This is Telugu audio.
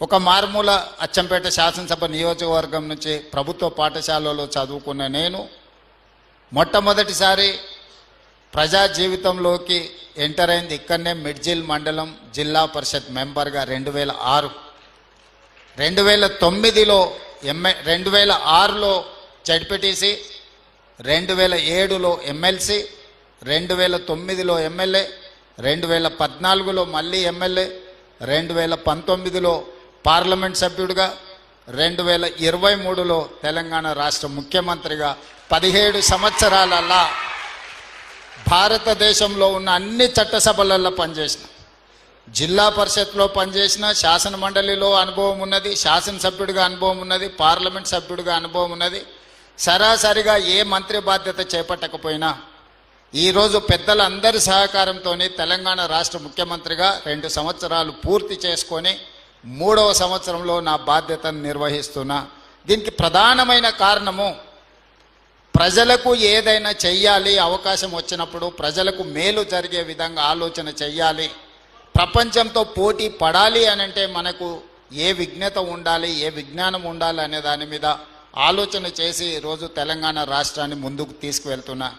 ఒక మారుమూల అచ్చంపేట శాసనసభ నియోజకవర్గం నుంచి ప్రభుత్వ పాఠశాలలో చదువుకున్న నేను మొట్టమొదటిసారి ప్రజా జీవితంలోకి ఎంటర్ అయింది ఇక్కడనే మిడ్జిల్ మండలం జిల్లా పరిషత్ మెంబర్గా రెండు వేల ఆరు. రెండు వేల తొమ్మిదిలో ఎంఏ రెండు వేల ఆరులో జడ్పీటీసీ రెండు వేల ఏడులో ఎమ్మెల్సీ రెండు వేల తొమ్మిదిలో ఎమ్మెల్యే రెండు వేల పద్నాలుగులో మళ్ళీ ఎమ్మెల్యే రెండు వేల పంతొమ్మిదిలో పార్లమెంట్ సభ్యుడిగా రెండు వేల ఇరవై మూడులో తెలంగాణ రాష్ట్ర ముఖ్యమంత్రిగా పదిహేడు సంవత్సరాలల్లా భారతదేశంలో ఉన్న అన్ని చట్టసభలలో పనిచేసిన. జిల్లా పరిషత్లో పనిచేసిన శాసన మండలిలో అనుభవం ఉన్నది శాసనసభ్యుడిగా అనుభవం ఉన్నది పార్లమెంట్ సభ్యుడిగా అనుభవం ఉన్నది. సరాసరిగా ఏ మంత్రి బాధ్యత చేపట్టకపోయినా ఈరోజు పెద్దలందరి సహకారంతో తెలంగాణ రాష్ట్ర ముఖ్యమంత్రిగా రెండు సంవత్సరాలు పూర్తి చేసుకొని మూడవ సంవత్సరంలో నా బాధ్యతను నిర్వహిస్తున్నా. దీనికి ప్రధానమైన కారణము ప్రజలకు ఏదైనా చెయ్యాలి అవకాశం వచ్చినప్పుడు ప్రజలకు మేలు జరిగే విధంగా ఆలోచన చెయ్యాలి. ప్రపంచంతో పోటీ పడాలి అని అంటే మనకు ఏ విజ్ఞత ఉండాలి ఏ విజ్ఞానం ఉండాలి అనే దాని మీద ఆలోచన చేసి ఈరోజు తెలంగాణ రాష్ట్రాన్ని ముందుకు తీసుకువెళ్తున్నా.